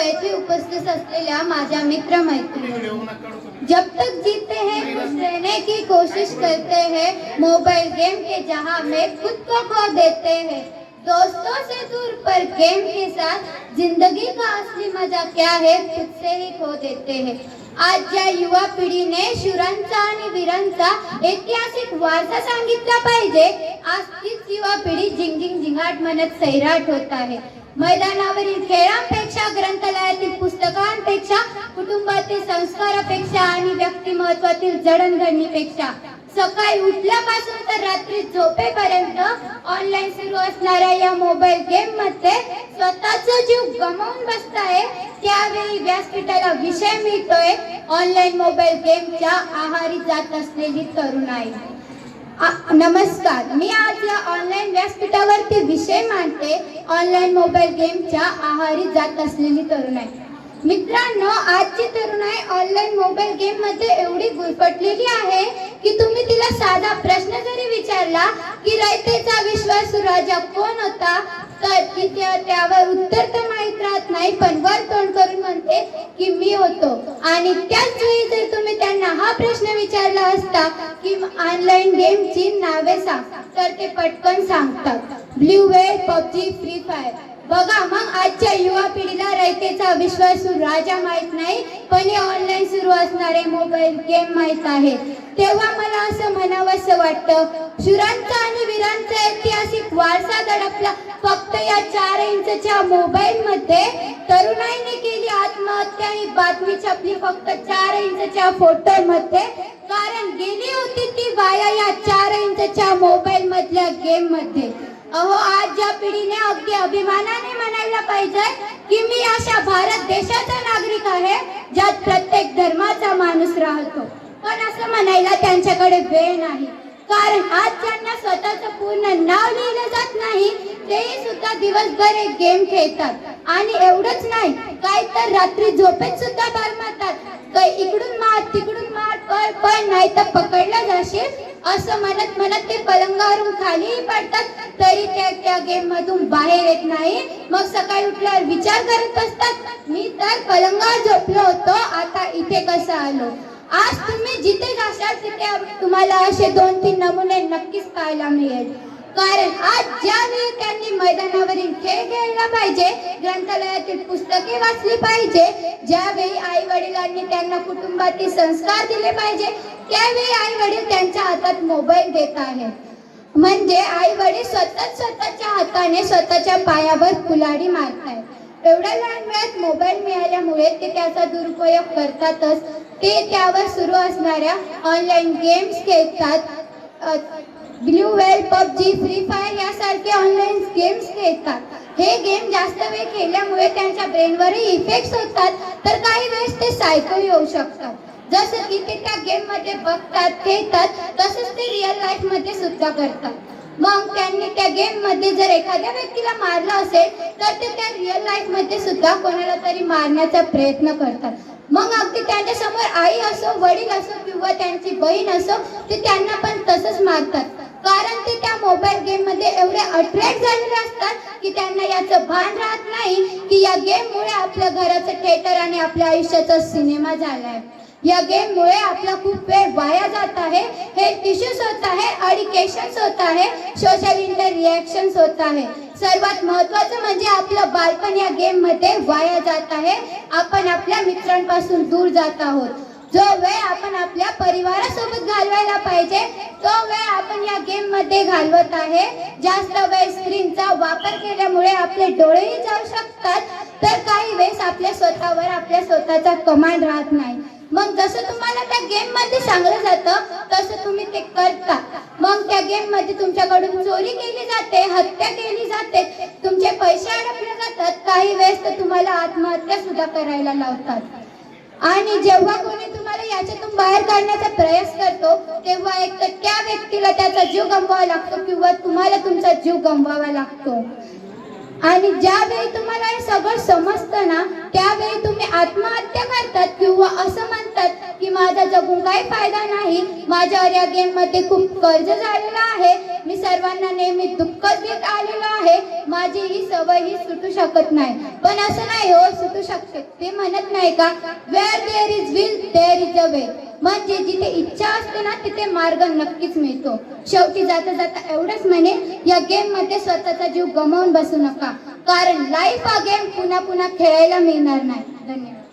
येथे उपस्थित असलेल्या माझ्या मित्र मैत्रिणी जब तक जीते हैं खुश रहने की कोशिश करते हैं मोबाइल गेम के जहां में खुद को खो देते हैं। दोस्तों से दूर पर गेम के साथ जिंदगी का असली मजा क्या है खुद से ही खो देते हैं। आजच्या युवा पिढीने शुरांचा आणि वीरांचा ऐतिहासिक वारसा सांगितला पाहिजे। आज तीच युवा पिढी जिंगिंग जिंगाट म्हणत सैराट होत आहे मैदानावरील खेळांपेक्षा ग्रंथालयातील पुस्तकांपेक्षा कुटुंबातील संस्कारापेक्षा आणि व्यक्तिमत्वातील जडणघडणीपेक्षा. सकाळी उठल्यापासून तर रात्री झोपेपर्यंत ऑनलाईन सुरू असणाऱ्या या मोबाईल गेममध्ये स्वतःचा जीव गमावून बसताय त्यावेळी व्यासपीठाला विषय मिळतोय. ऑनलाईन मोबाईल गेमच्या आहारी जात असलेली तरुणाई. नमस्कार. मी आज या ऑनलाईन व्यासपीठावरती विषय मांडते. ऑनलाईन मोबाईल गेमच्या आहारी जात असलेली तरुणाई. मित्रांनो आजची तरुणाई ऑनलाईन मोबाईल गेममध्ये एवढी गुरफटलेली आहे की तुम्ही तिला साधा प्रश्न जरी विचारला की रयतेचा विश्वासू राजा कोण होता? सांगितले त्यावर उत्तर तर माहीत राहत नाही पण वर तोंड करून म्हणते की मी होतो. आणि त्याच वेळी जर तुम्ही त्यांना हा प्रश्न विचारला असता की ऑनलाईन गेमची नावे सांग तर ते पटकन सांगतात. Blue whale PUBG free fire बघा मग आजच्या युवा पिढीला रयतेचा विश्वासू राजा माहीत नाही पण असणारे मोबाईल गेम माहीत आहे तेव्हा मला असं म्हणावंसं वाटतं शुरांचा आणि वीरांचा ऐतिहासिक वारसा दडपला फक्त या चार इंचच्या मोबाईल मध्ये. तरुणाईने केली आत्महत्या ही बातमी छापली फक्त चार इंचच्या फोटो मध्ये. कारण गेली होती ती वाया या चार इंचच्या मोबाईल मधल्या गेममध्ये. अहो आज या पिढीने अगदी अभिमानाने म्हणायला पाहिजे की मी अशा भारत देशाचा नागरिक आहे ज्यात प्रत्येक धर्माचा माणूस राहतो. पण असं म्हणायला त्यांच्याकडे वेळ नाही. कारण आज ज्यांना स्वतःचं पूर्ण नाव लिहिलं जात नाही तेही सुद्धा दिवसभर एक गेम खेळतात. आणि एवढंच नाही काय तर रात्री झोपेत सुद्धा भर मारतात इकडून मार तिकडून मार पण नाही तर पकडला जाशील असं म्हणत म्हणत ते पलंगावरून खालीही पडतात. तरी त्या त्या गेम मधून बाहेर येत नाही. मग सकाळी उठल्यावर विचार करत असतात मी तर पलंगावर झोपलो होतो. आता इथे कसं आलो? आज तुम्ही जिथे जाशाल तिथे तुम्हाला असे दोन तीन नमुने नक्कीच पाहायला मिळेल. कारण आज ज्यावेळी त्यांनी मैदानावरील खेळ खेळला पाहिजे ग्रंथालयातील पुस्तके वाचली पाहिजे ज्यावेळी आई वडिलांनी त्यांना कुटुंबातील संस्कार दिले पाहिजे त्यावेळी आई वडील त्यांच्या हातात मोबाईल देत आहेत. म्हणजे आई वडील स्वतः स्वतःच्या हाताने स्वतःच्या पायावर कुलाडी मारतायत. एवढ्या लहान वेळात मोबाईल मिळाल्यामुळे ते त्याचा दुरुपयोग करतातच. ते त्यावर सुरू असणाऱ्या ऑनलाईन गेम्स खेळतात. Blue whale PUBG free fire यासारखे ऑनलाईन गेम्स खेळतात. हे गेम जास्त वेळ खेळल्यामुळे त्यांच्या ब्रेनवरही इफेक्ट्स होतात. तर काही वेळेस ते सायको येऊ शकतात. जसं की ते त्या गेममध्ये बघतात खेळतात तसंच ते रिअल लाईफमध्ये सुद्धा करतात. मग त्यांनी त्या गेममध्ये जर एखाद्या व्यक्तीला मारलं असेल तर ते त्या रिअल लाईफमध्ये सुद्धा कोणाला तरी मारण्याचा प्रयत्न करतात. मग अगदी त्यांच्यासमोर आई असो वडील असो किंवा त्यांची बहीण असो ते त्यांना पण तसंच मारतात. कारण ते त्या मोबाईल गेममध्ये एवढे अट्रॅक्ट झालेले असतात की त्यांना याचं भान राहत नाही की या गेम मुळे आपल्या घराचं थिएटर आणि आपल्या आयुष्याचा सिनेमा झालाय. या गेम मुळे आपला खूप वेळ वाया जात आहे. हे टिश्यूज होत आहे अडिकेशन्स होत आहे सोशल इंटर रिॲक्शन्स होत आहे. सर्वात महत्वाचं म्हणजे आपलं बालपण या गेममध्ये वाया जात आहे. आपण आपल्या मित्रांपासून दूर जात आहोत. जो वेळ आपण आपल्या परिवारासोबत घालवायला पाहिजे तो वेळ आपण या गेममध्ये घालवत आहे. जास्त वेळ स्क्रीनचा वापर केल्यामुळे आपले डोळेही जाऊ शकतात तर काही वेळेस आपल्या स्वतःवर आपल्या स्वतःचा कमांड राहत नाही. मग जसं तुम्हाला त्या गेममध्ये सांगलं जातं तसं तुम्ही ते करता. मग त्या गेममध्ये तुमच्याकडून चोरी केली जाते हत्या केली जाते तुमचे पैसे अडकले जातात काही वेळेस तर तुम्हाला आत्महत्या सुद्धा करायला लावतात. आणि जेव्हा कोणी तुम्हाला याच्यातून बाहेर काढण्याचा प्रयास करतो तेव्हा एक तर त्या व्यक्तीला त्याचा जीव गमवावा लागतो किंवा तुम्हाला तुमचा जीव गमवावा लागतो. आणि ज्यावेळी तुम्हाला हे सगळं समजतं ना त्यावेळी तुम्ही आत्महत्या करतात किंवा असं म्हणतात की माझा जगून काही फायदा नाही. माझ्यावर या गेममध्ये खूप कर्ज झालेलं आहे. मी सर्वांना नेहमी दुःख देत आलेलो आहे. माझी ही सवय ही सुटू शकत नाही. पण असं नाही हो सुटू शकते. ते म्हणत नाही का where there is will there is a way म्हणजे जिथे इच्छा असते ना तिथे मार्ग नक्कीच मिळतो. शेवटी जाता जाता एवढंच म्हणे या गेममध्ये स्वतःचा जीव गमावून बसू नका. कारण लाईफ हा गेम पुन्हा पुन्हा खेळायला मिळणार नाही. धन्यवाद.